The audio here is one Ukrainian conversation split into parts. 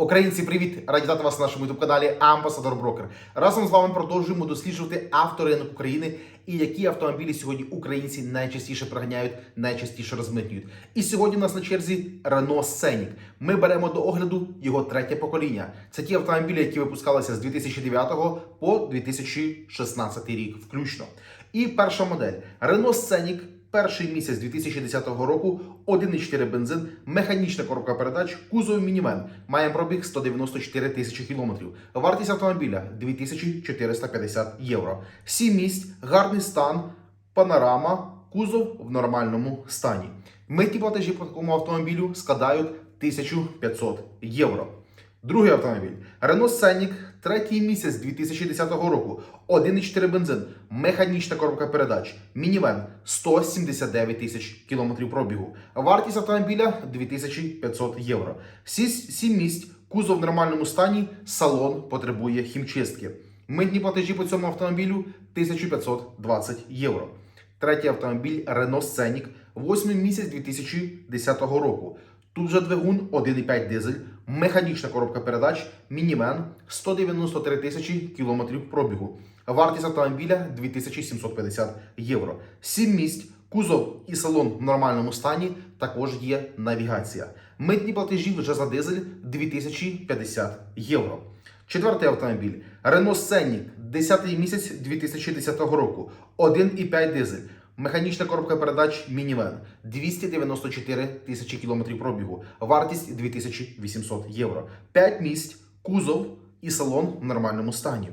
Українці, привіт! Раді вітати вас на нашому youtube каналі Амбасадор Брокер. Разом з вами продовжуємо досліджувати авторинок України і які автомобілі сьогодні українці найчастіше приганяють, найчастіше розмитнюють. І сьогодні у нас на черзі Renault Scenic. Ми беремо до огляду його третє покоління. Це ті автомобілі, які випускалися з 2009 по 2016 рік, включно. І перша модель Renault Scenic Перший місяць 2010 року 1,4 бензин, механічна коробка передач, кузов мінімен. Має пробіг 194 тисячі кілометрів. Вартість автомобіля 2450 євро. Сім місць, гарний стан, панорама, кузов в нормальному стані. Митні платежі по такому автомобілю складають 1500 євро. Другий автомобіль Renault Scenic, третій місяць 2010 року. 1,4 бензин, механічна коробка передач, мінівен 179 тисяч кілометрів пробігу. Вартість автомобіля 2500 євро. Сі- Сім місць, кузов в нормальному стані, салон потребує хімчистки. Митні платежі по цьому автомобілю 1520 євро. Третій автомобіль Renault Scenic, восьмий місяць 2010 року. Тут же двигун 1,5 дизель, механічна коробка передач, мінімен 193 тисячі кілометрів пробігу. Вартість автомобіля 2750 євро. Сім місць, кузов і салон в нормальному стані. Також є навігація. Митні платежі вже за дизель 2050 євро. Четвертий автомобіль Renault Scenic, 10 місяць 2010 року, 1,5 дизель. Механічна коробка передач мінівен 294 тисячі кілометрів пробігу. Вартість 2800 євро. 5 місць, кузов і салон в нормальному стані.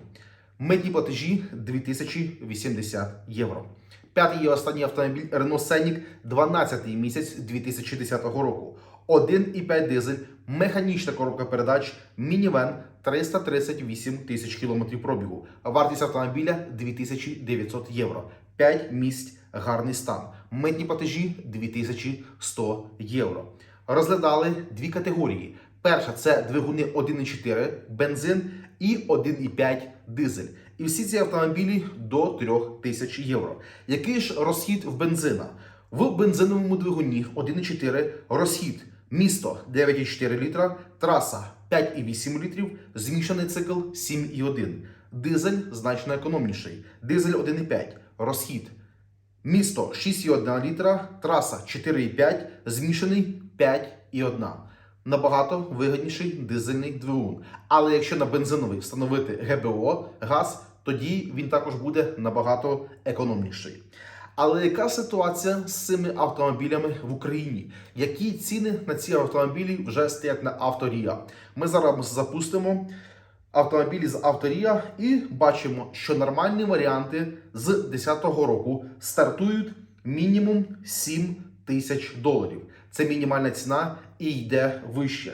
Митні платежі 2080 євро. П'ятий і останній автомобіль Renault Scenic 12 місяць 2010 року. 1,5 дизель, механічна коробка передач, мінівен 338 тисяч кілометрів пробігу. Вартість автомобіля 2900 євро. 5 місць, гарний стан. Митні платежі 2100 євро. Розглядали дві категорії. Перша це двигуни 1,4 бензин і 1,5 дизель. І всі ці автомобілі до 3000 євро. Який ж розхід в бензина? В бензиновому двигуні 1,4 розхід місто 9,4 літра, траса 5,8 літрів, змішаний цикл 7,1. Дизель значно економніший. Дизель 1,5 розхід Місто 6,1 літра, траса 4,5, змішаний 5,1. Набагато вигідніший дизельний двигун. Але якщо на бензиновий встановити ГБО газ, тоді він також буде набагато економніший. Але яка ситуація з цими автомобілями в Україні? Які ціни на ці автомобілі вже стоять на авторія? Ми зараз запустимо автомобілі з авторія і бачимо, що нормальні варіанти з 2010 року стартують мінімум 7 тисяч доларів. Це мінімальна ціна і йде вище.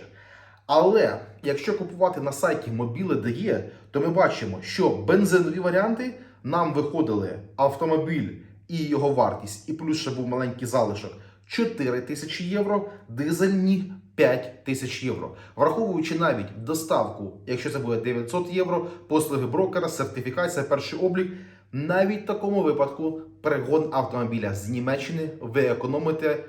Але якщо купувати на сайті Mobile.de, то ми бачимо, що бензинові варіанти нам виходили автомобіль і його вартість, і плюс ще був маленький залишок 4 тисячі євро, дизельні 5 тисяч євро. Враховуючи навіть доставку, якщо це буде 900 євро, послуги брокера, сертифікація, перший облік. Навіть в такому випадку перегон автомобіля з Німеччини ви економите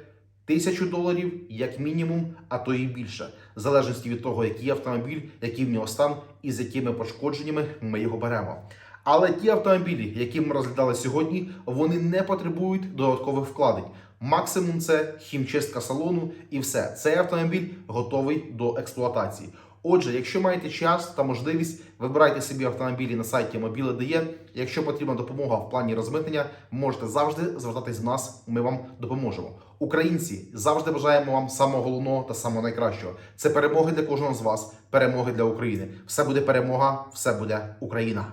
тисячу доларів як мінімум, а то і більше, в залежності від того, який автомобіль, який в нього стан і з якими пошкодженнями ми його беремо. Але ті автомобілі, які ми розглядали сьогодні, вони не потребують додаткових вкладень. Максимум це хімчистка салону і все. Цей автомобіль готовий до експлуатації. Отже, якщо маєте час та можливість, вибирайте собі автомобілі на сайті Mobile.de. Якщо потрібна допомога в плані розмитнення, можете завжди звертатись до нас. Ми вам допоможемо. Українці завжди бажаємо вам самого головного та самого найкращого. Це перемоги для кожного з вас, перемоги для України. Все буде перемога, все буде Україна.